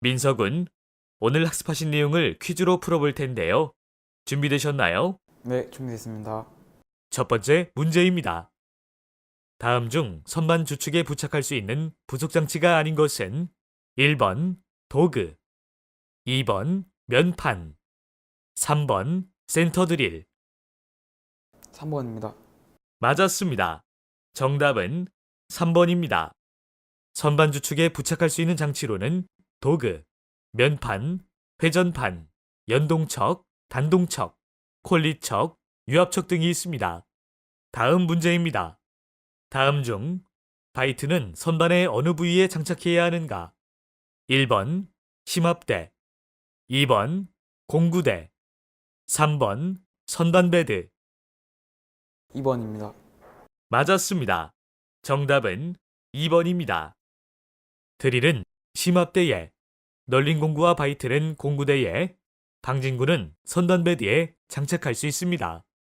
민석은 오늘 학습하신 내용을 퀴즈로 풀어볼 텐데요. 준비되셨나요? 네, 준비됐습니다. 첫 번째 문제입니다. 다음 중 선반 주축에 부착할 수 있는 부속 장치가 아닌 것은 1번 도구, 2번 면판, 3번 센터 드릴. 3번입니다. 맞았습니다. 정답은 3번입니다. 선반 주축에 부착할 수 있는 장치로는 도구, 면판, 회전판, 연동척, 단동척, 콜리척, 유압척 등이 있습니다. 다음 문제입니다. 다음 중 바이트는 선반의 어느 부위에 장착해야 하는가? 1번 심압대, 2번 공구대, 3번 선반베드. 2번입니다. 맞았습니다. 정답은 2번입니다. 드릴은 심압대에, 널린 공구와 바이트는 공구대에, 방진구는 선단베드에 장착할 수 있습니다.